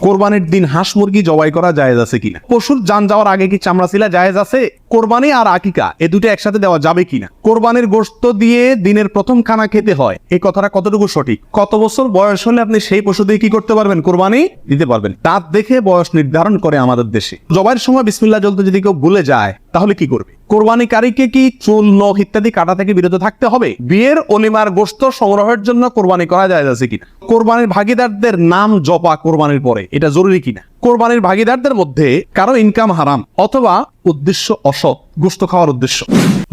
কোরবানির দিন হাঁস মুরগি জবাই করা জায়েজ আছে কিনা? পশুর যান যাওয়ার আগে কি চামড়া ছিলা জায়েজ আছে? কোরবানি আর আকিকা, এ দুটো একসাথে দেওয়া যাবে কিনা? কোরবানির গোশত দিয়ে দিনের প্রথম খানা খেতে হয়। এই কথাটা কতটুকু সঠিক? কত বছর বয়স হলে আপনি সেই পশু দিয়ে কি করতে পারবেন? কোরবানি দিতে পারবেন। দাঁত দেখে বয়স নির্ধারণ করে আমাদের দেশে। জবাইয়ের সময় বিসমিল্লাহ জ্বলতে যদি কেউ ভুলে যায়, তাহলে কি করবে? কোরবানিকারীকে কি চুল, নখ ইত্যাদি কাটা থেকে বিরত থাকতে হবে? বিয়ের অলিমার গোস্ত সংগ্রহের জন্য কোরবানি করা যায় আছে কিনা? কোরবানির ভাগিদারদের নাম জপা কোরবানির পরে। এটা জরুরি কিনা? কোরবানির ভাগিদারদের মধ্যে কারও ইনকাম হারাম অথবা উদ্দেশ্য অসৎ গোস্ত খাওয়ার উদ্দেশ্য।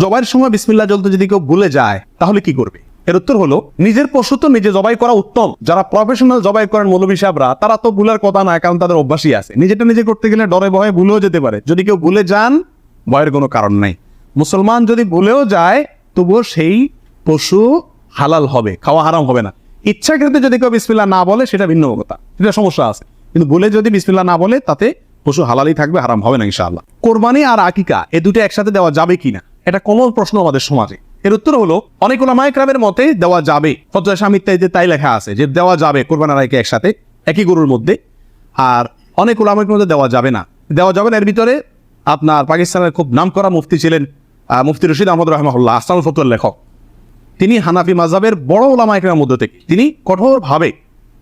জবাইয়ের সময় বিসমিল্লা জ্বলতে যদি কেউ ভুলে যায়, তাহলে কি করবে? এর উত্তর হলো, নিজের পশু তো নিজে জবাই করা উত্তম। যারা প্রফেশনাল জবাই করেন মৌলবী সাহেবরা, তারা তো ভুলের কথা নয়, কারণ তাদের অভ্যাসই আছে। নিজেটা নিজে করতে গেলে ডরে ভয়ে ভুলেও যেতে পারে। যদি কেউ ভুলে যান, ভয়ের কোনো কারণ নাই। মুসলমান যদি ভুলেও যায়, তবুও সেই পশু হালাল হবে, খাওয়া হারাম হবে না। ইচ্ছাকৃত যদি কেউ বিসমিল্লা না বলে, সেটা ভিন্ন কথা। এটা সমস্যা আছে। কিন্তু বলে যদি বিসমিল্লা না বলে, তাতে পশু হালালই থাকবে, হারাম হবে না ইনশাআল্লাহ। কোরবানি আর আকিকা, এ দুটো একসাথে দেওয়া যাবে কিনা? এটা কমন প্রশ্ন আমাদের সমাজে। এর উত্তর হলো, অনেক ওলামায়করামের মতে দেওয়া যাবে। ফতোয়া স্বামী ইত্যাদিতে তাই লেখা আছে যে দেওয়া যাবে কোরবান আর আকিকা একসাথে, একই গরুর মধ্যে। আর অনেক ওলামায়ের মধ্যে দেওয়া যাবে না। দেওয়া যাবে না, এর ভিতরে আপনার পাকিস্তানের খুব নামকরা মুফতি ছিলেন মুফতি রশিদ আহমদ রহমাহুল্লাহ আসাম ফতুয়ার লেখক। তিনি হানাফি মাজাবের বড় ওলামায়কের মধ্যে থেকে। তিনি কঠোরভাবে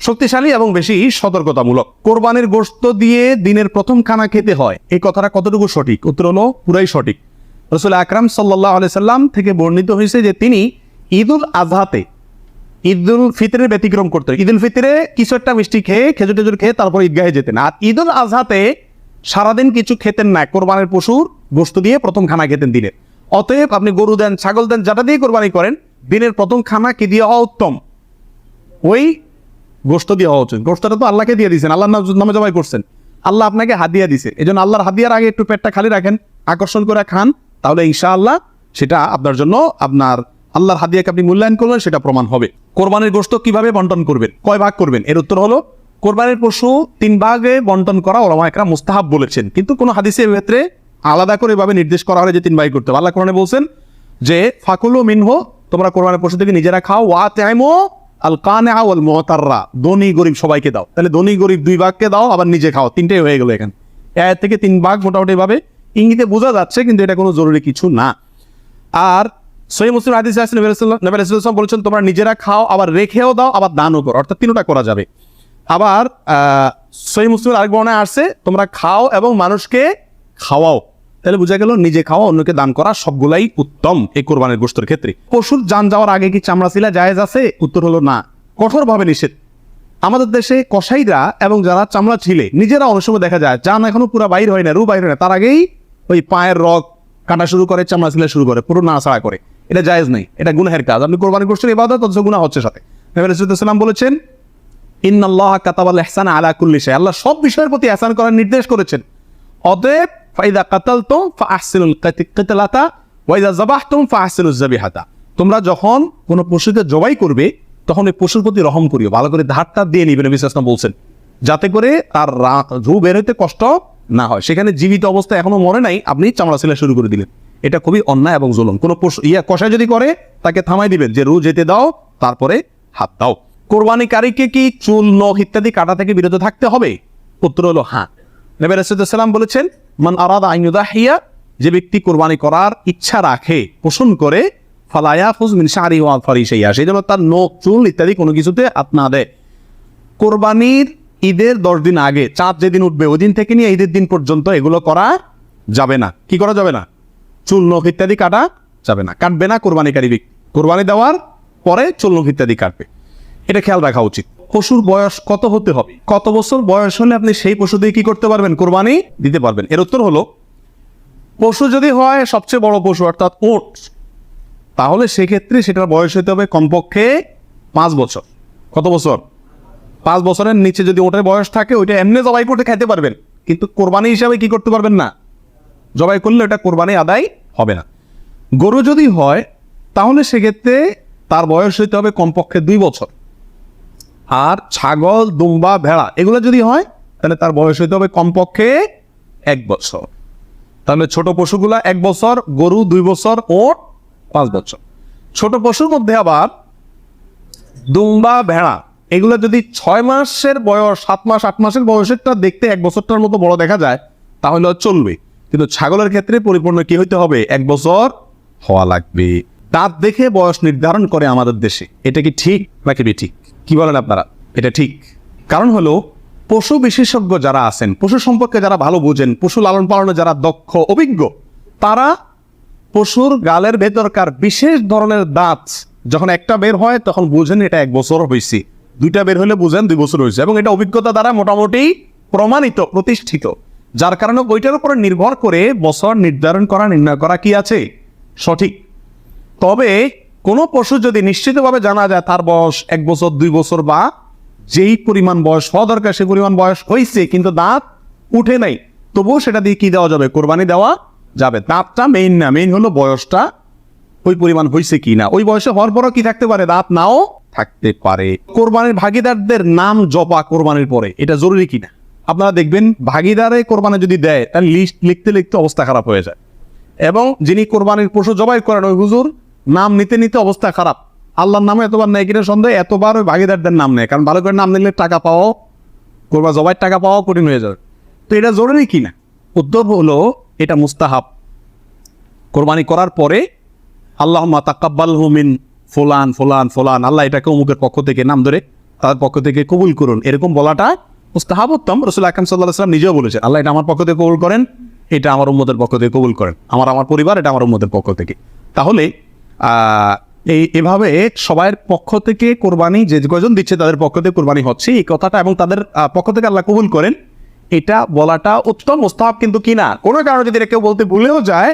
শক্তিশালী এবং বেশি সতর্কতামূলক। কোরবানির গোশত দিয়ে দিনের প্রথম খানা খেতে হয়। এই কথাটা কতটুকু সঠিক? উত্তর হলো পুরাই সঠিক। রসুল আকরাম সাল্লাহ সাল্লাম থেকে বর্ণিত হয়েছে যে তিনি ঈদুল আজহাতে ঈদুল ফিতরের ব্যতিক্রম করতেন। ঈদুল ফিতরে কিছু একটা মিষ্টি খেয়ে, খেজুর টেজুর খেয়ে তারপর ঈদগাহে যেতেন। আর ঈদুল আজহাতে সারাদিন কিছু খেতেন না। কোরবানির পশুর গোস্ত দিয়ে প্রথম খানা খেতেন দিনের অতএব আপনি গরু দেন, ছাগল দেন, যাটা দিয়ে কোরবানি করেন, দিনের প্রথম খানা কি দিয়ে? হওয়া উত্তম ওই গোস্ত দিয়ে হওয়া উচিত। গোস্তটা তো আল্লাহকে দিয়ে দিয়েছেন আল্লাহ নাম- জবাই করছেন। আল্লাহ আপনাকে হাদিয়া দিছে। এই জন্য আল্লাহর হাদিয়ার আগে একটু পেটটা খালি রাখেন, আকর্ষণ করে খান, তাহলে ইনশাআল্লাহ সেটা আপনার জন্য আপনার আল্লাহর হাদিয়াকে আপনি মূল্যায়ন করবেন সেটা প্রমাণ হবে। কোরবানির গোস্ত কীভাবে বন্টন করবেন? কয় ভাগ করবেন? এর উত্তর হলো, কোরবানির পশু তিন ভাগে বন্টন করা ওলামা একরা মুস্তাহাব বলেছেন। কিন্তু কোনো হাদিসের ক্ষেত্রে আলাদা করে এভাবে নির্দেশ করা হয় যে তিন ভাগ করতে হবে। আল্লাহ কোরআনে বলছেন যে, ফাকুলু মিনহু, তোমরা কোরবানির পশু থেকে নিজেরা খাও, ওয়া তাইমো আল কানে আওয়াল মোহতাররা ধনী গরিব সবাইকে দাও। তাহলে ধনী গরিব দুই ভাগকে দাও, আবার নিজে খাও। তিনটাই হয়ে গেল এখানে। এক থেকে তিন ভাগ মোটামুটি ভাবে ইঙ্গিতে বোঝা যাচ্ছে, কিন্তু এটা কোনো জরুরি কিছু না। আর সহি মুসলিম হাদিস রাসূলুল্লাহ বলেছেন, তোমরা নিজেরা খাও, আবার রেখেও দাও, আবার দানও করো। অর্থাৎ তিনটা করা যাবে। আবার সহি মুসলিম আরেক বর্ণায় আসছে তোমরা খাও এবং মানুষকে খাওয়াও। তাহলে বোঝা গেল নিজে খাওয়া অন্যকে দান করা সবগুলাই উত্তম এই কোরবানির গোস্তর ক্ষেত্রে। পশুর যান যাওয়ার আগে কি চামড়া ছিলা জায়েজ আছে? উত্তর হলো না। কঠোরভাবে নিষেধ। আমাদের দেশে কসাইরা এবং যারা চামড়া ছিলে, নিজেরা অনেক সময় দেখা যায়, যান এখনও পুরো বাইর হয় না, রু বাইর হয় না। তার আগেই ওই পায়ের রগ কাটা শুরু করে, চামড়া ছিলে শুরু করে, পুরো নাড়াচাড়া করে। এটা জায়েজ নেই, এটা গুনাহের কাজ। আপনি কোরবানি করছেন এবাদত অথচ গুনাহ হচ্ছে সাথে। সাল্লাম বলেছেন, ইন্নাল্লাহ কাতাবাল এহসান আলা কুল্লি শাই আল্লাহ সব বিষয়ের প্রতি ইহসান করার নির্দেশ করেছেন। অতএব ফাইদা ফাআহসিনুল কাতি- কিতলাতা ওয়াইদা যাবাহতুম ফাআহসিনুজ যাবিহাতা। তোমরা যখন কোনো পশুকে জবাই করবে, তখন ওই পশুর প্রতি রহম করিও, ভালো করে ধারটা দিয়ে নিবে নবী আলাইহি বলছেন। যাতে করে তার রু বের হইতে কষ্ট না হয়। সেখানে জীবিত অবস্থা এখনও মনে নাই, আপনি চামড়া ছেলে শুরু করে দিলেন। এটা খুবই অন্যায় এবং জুলুম। কোনো পশু, ইয়া কষায় যদি করে, তাকে থামাই দিবেন। যে রু যেতে দাও, তারপরে হাত দাও। কোরবানিকারীকে কি চুল, নখ ইত্যাদি কাটা থেকে বিরত থাকতে হবে? উত্তর হলো হ্যাঁ। নবী রাসূলুল্লাহ বলেছেন মান আরাদা আন ইউদাহিয়া, যে ব্যক্তি কোরবানি করার ইচ্ছা রাখে, পোষণ করে ফালায়া ফুজ মিন শারি ওয়া ফারিশাইয়া সেই জন্য তার নখ, চুল ইত্যাদি কোনো কিছুতে হাত না দেয়। কোরবানির ঈদের দশ দিন আগে, চাঁদ যেদিন উঠবে, ওই দিন থেকে নিয়ে ঈদের দিন পর্যন্ত এগুলো করা যাবে না। কি করা যাবে না? চুল, নখ ইত্যাদি কাটা যাবে না। কাটবে না কোরবানিকারী ব্যক্তি। কোরবানি দেওয়ার পরে চুল, নখ ইত্যাদি কাটবে। এটা খেয়াল রাখা উচিত। পশুর বয়স কত হতে হবে? কত বছর বয়স হলে আপনি সেই পশু দিয়ে কি করতে পারবেন? কোরবানি দিতে পারবেন। এর উত্তর হলো, পশু যদি হয় সবচেয়ে বড় পশু, অর্থাৎ ওট, তাহলে সেক্ষেত্রে সেটার বয়স হতে হবে কমপক্ষে পাঁচ বছর। কত বছর? পাঁচ বছরের নিচে যদি ওটার বয়স থাকে, ওইটা এমনি জবাই করতে খাইতে পারবেন। কিন্তু কোরবানি হিসাবে কি করতে পারবেন না? জবাই করলে ওটা কোরবানি আদায় হবে না। গরু যদি হয়, তাহলে সেক্ষেত্রে তার বয়স হইতে হবে কমপক্ষে দুই বছর। আর ছাগল, দুম্বা, ভেড়া, এগুলো যদি হয়, তাহলে তার বয়স হইতে হবে কমপক্ষে এক বছর। তাহলে ছোট পশুগুলা এক বছর, গরু দুই বছর ও পাঁচ বছর। ছোট পশুর মধ্যে আবার দুম্বা, ভেড়া, এগুলো যদি ছয় মাসের বয়স, সাত মাস, আট মাসের বয়সেরটা দেখতে এক বছরটার মতো বড় দেখা যায়, তাহলে চলবে। কিন্তু ছাগলের ক্ষেত্রে পরিপূর্ণ কি হইতে হবে? এক বছর হওয়া লাগবে। দাঁত দেখে বয়স নির্ধারণ করে আমাদের দেশে। এটা কি ঠিক নাকি ঠিক কি বলেন আপনারা? এটা ঠিক। কারণ হলো, পশু বিশেষজ্ঞ যারা আছেন, পশু সম্পর্কে যারা ভালো বোঝেন, পশু লালন পালনে যারা দক্ষ, অভিজ্ঞ, তারা পশুর গালের ভেতরকার বিশেষ ধরনের দাঁত যখন একটা বের হয়, তখন বুঝেন এটা এক বছর হয়েছে দুইটা বের হলে বুঝেন দুই বছর হয়েছে এবং এটা অভিজ্ঞতা দ্বারা মোটামুটি প্রমাণিত, প্রতিষ্ঠিত। যার কারণে ওইটার উপরে নির্ভর করে বছর নির্ধারণ করা, নির্ণয় করা কি আছে? সঠিক। তবে কোনো পশু যদি নিশ্চিতভাবে জানা যায় তার বয়স এক বছর, দুই বছর বা যেই পরিমাণ বয়স, হওয়া দরকার সেই পরিমাণ বয়স হয়েছে, কিন্তু দাঁত উঠে নাই, তবুও সেটা দিয়ে কি দেওয়া যাবে? কোরবানি দেওয়া যাবে। দাঁতটা মেইন না মেইন হলো বয়সটা, ওই পরিমাণ হয়েছে কি না। ওই বয়সে হওয়ার পরও কি থাকতে পারে? দাঁত নাও থাকতে পারে। কোরবানির ভাগিদারদের নাম জপা কোরবানির পরে, এটা জরুরি কিনা আপনারা দেখবেন ভাগিদারে কোরবানি যদি দেয়, তার লিস্ট লিখতে লিখতে অবস্থা খারাপ হয়ে যায়। এবং যিনি কোরবানির পশু জবাই করেন, ওই হুজুর নাম নিতে নিতে অবস্থা খারাপ। আল্লাহর নামে এতবার নেয় কিনা সন্দেহ, এতবার ওই ভাগিদারদের নাম নেয়। কারণ ভালো করে নাম নিলে টাকা পাওয়াও কোরবা জবাইয়ের টাকা পাওয়াও কঠিন হয়ে যাবে। তো এটা জরুরি কিনা উত্তর হলো এটা মুস্তাহাব। কোরবানি করার পরে আল্লাহ তাকাব্বাল হুমিন ফোলান ফোলান ফোলান। আল্লাহ এটাকে অমুকের পক্ষ থেকে নাম ধরে তাদের পক্ষ থেকে কবুল করুন। এরকম বলাটা মুস্তাহাব উত্তম। রসুল আকাম সাল্লাহ সাল্লাম নিজেও বলেছেন, আল্লাহ এটা আমার পক্ষ থেকে কবুল করেন, এটা আমার উম্মদের পক্ষ থেকে কবুল করেন। আমার আমার পরিবার এটা আমার উম্মদের পক্ষ থেকে। তাহলে এই, এভাবে সবাইয়ের পক্ষ থেকে কোরবানি যে কজন দিচ্ছে তাদের পক্ষ থেকে কোরবানি হচ্ছে, এই কথাটা এবং তাদের পক্ষ থেকে আল্লাহ কবুল করেন, এটা বলাটা উত্তম, মোস্তাহাব কিন্তু কি না? কোনো কারণে যদি কেউ বলতে ভুলেও যায়,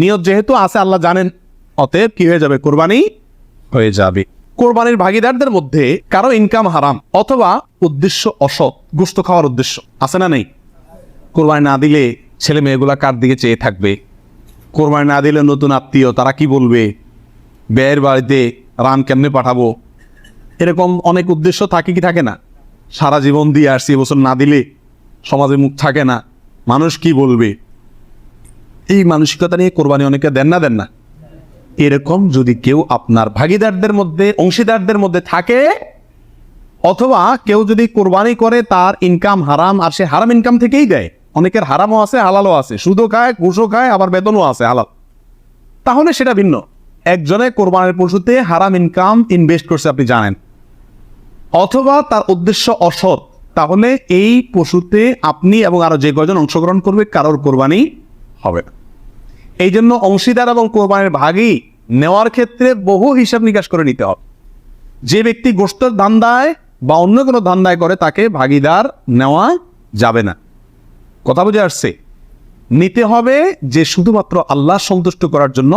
নিয়ত যেহেতু আছে, আল্লাহ জানেন, অতএব কি হয়ে যাবে? কোরবানি হয়ে যাবে। কোরবানির ভাগিদারদের মধ্যে কারও ইনকাম হারাম অথবা উদ্দেশ্য অসৎ, গোস্ত খাওয়ার উদ্দেশ্য, আছে না নেই? কোরবানি না দিলে ছেলে মেয়েগুলা কার দিকে চেয়ে থাকবে? কোরবানি না দিলে নতুন আত্মীয় তারা কি বলবে? ব্যয়ের বাড়িতে রান কেমনে পাঠাবো? এরকম অনেক উদ্দেশ্য থাকে কি থাকে না? সারা জীবন দিয়ে আসছি এবছর না দিলে সমাজে মুখ থাকে না। মানুষ কি বলবে? এই মানসিকতা নিয়ে কোরবানি অনেকে দেন না দেন না। এরকম যদি কেউ আপনার ভাগিদারদের মধ্যে, অংশীদারদের মধ্যে থাকে, অথবা কেউ যদি কোরবানি করে, তার ইনকাম হারাম, আর সে হারাম ইনকাম থেকেই দেয়। অনেকের হারামও আছে, হালালও আছে। সুদও খায়, ঘুষও খায়, আবার বেতনও আছে, হালাল। তাহলে সেটা ভিন্ন। একজনে কোরবানের পশুতে হারাম ইনকাম ইনভেস্ট করছে, আপনি জানেন। অথবা তার উদ্দেশ্য অসৎ, তাহলে এই পশুতে আপনি এবং আরও যে কয়জন অংশগ্রহণ করবে, কারোর কোরবানি হবে। এই জন্য অংশীদার এবং কোরবানির ভাগই নেওয়ার ক্ষেত্রে বহু হিসাব নিকাশ করে নিতে হবে। যে ব্যক্তি গোষ্ঠের ধান্দায় বা অন্য কোনো ধান্দায় করে, তাকে ভাগিদার নেওয়া যাবে না। কথা বুঝে আসছে? নিতে হবে যে শুধুমাত্র আল্লাহ সন্তুষ্ট করার জন্য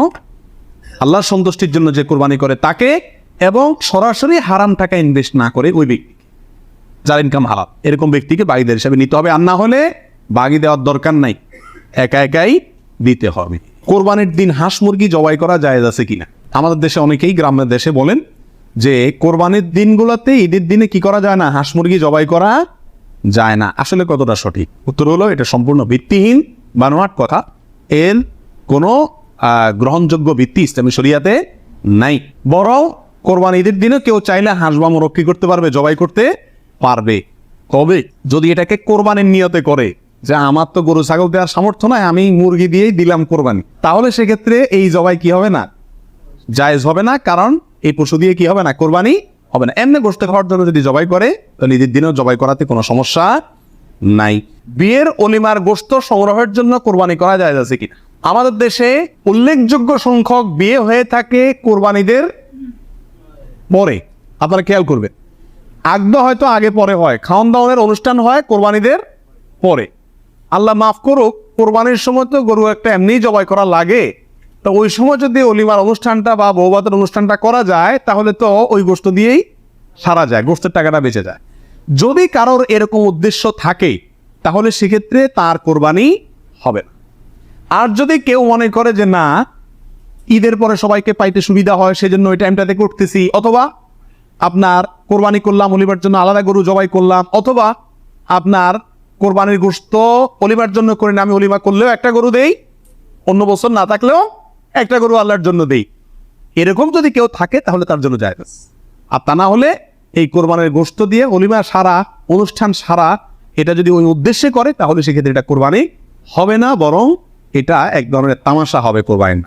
আল্লাহর সন্তুষ্টির জন্য যে কোরবানি করে তাকে এবং সরাসরি হারাম টাকা ইনভেস্ট না করে ওই ব্যক্তি। যার ইনকাম হারাম এরকম ব্যক্তিকে বাগিদার হিসাবে নিতে হবে। আর না হলে বাগি দেওয়ার দরকার নাই। একা একাই দিতে হবে। কোরবানির দিন হাঁস মুরগি জবাই করা জায়েজ আছে কিনা? আমাদের দেশে অনেকেই গ্রামের দেশে বলেন যে, কোরবানির দিনগুলোতে ঈদের দিনে কি করা যায় না? হাঁস মুরগি জবাই করা যায় না। আসলে কতটা সঠিক? উত্তর হলো, এটা সম্পূর্ণ ভিত্তিহীন বানোয়াট কথা। এর কোনো গ্রহণযোগ্য ভিত্তি ইসলামী শরিয়াতে নাই। বরং কোরবান ঈদের দিনে কেউ চাইলে হাঁস বা মোরগ কি করতে পারবে, জবাই করতে পারবে। তবে যদি এটাকে কোরবানির নিয়তে করে, যে আমার তো গরু, ছাগল দেওয়ার সামর্থ্য নয় আমি মুরগি দিয়েই দিলাম কোরবানি, তাহলে সেক্ষেত্রে এই জবাই কি হবে না? জায়েজ হবে না, কারণ এই পশু দিয়ে কি হবে না? কোরবানি হবে না। এমনি গোষ্ঠ খাওয়ার জন্য যদি জবাই করে, তাহলে ঈদের দিনেও জবাই করাতে কোনো সমস্যা নাই। বিয়ের অলিমার গোস্ত সংগ্রহের জন্য কোরবানি করা যায় আছে কিনা? আমাদের দেশে উল্লেখযোগ্য সংখ্যক বিয়ে হয়ে থাকে কোরবানিদের পরে। আপনারা খেয়াল করবেন। আগদ হয়তো আগে পরে হয় খাওয়ান দাওয়ানের অনুষ্ঠান হয় কোরবানিদের পরে। আল্লাহ মাফ করুক, কোরবানির সময় তো গরু একটা এমনিই জবাই করা লাগে। তো ওই সময় যদি অলিমার অনুষ্ঠানটা বা বৌবাতের অনুষ্ঠানটা করা যায়, তাহলে তো ওই গোস্ত দিয়েই সারা যায় গোস্তের টাকাটা বেঁচে যায়। যদি কারোর এরকম উদ্দেশ্য থাকে, তাহলে সেক্ষেত্রে তার কোরবানি হবে না। আর যদি কেউ মনে করে যে না, ঈদের পরে সবাইকে পাইতে সুবিধা হয়, সেজন্য ওই টাইমটাতে করতেছি, অথবা আপনার কোরবানি করলাম অলিবার জন্য আলাদা গরু জবাই করলাম, অথবা আপনার কোরবানির গোস্ত অলিবার জন্য করে আমি অলিমা করলেও একটা গরু দেই, অন্য বছর না থাকলেও একটা গরু আল্লাহর জন্য দেই। এরকম যদি কেউ থাকে, তাহলে তার জন্য যায় আর তা না হলে এই কোরবানের গোস্ত দিয়ে অলিমা সারা, অনুষ্ঠান সারা, এটা যদি ওই উদ্দেশ্যে করে, তাহলে সেক্ষেত্রে এটা কোরবানি হবে না, বরং এটা এক ধরনের তামাশা হবে কোরবাইন।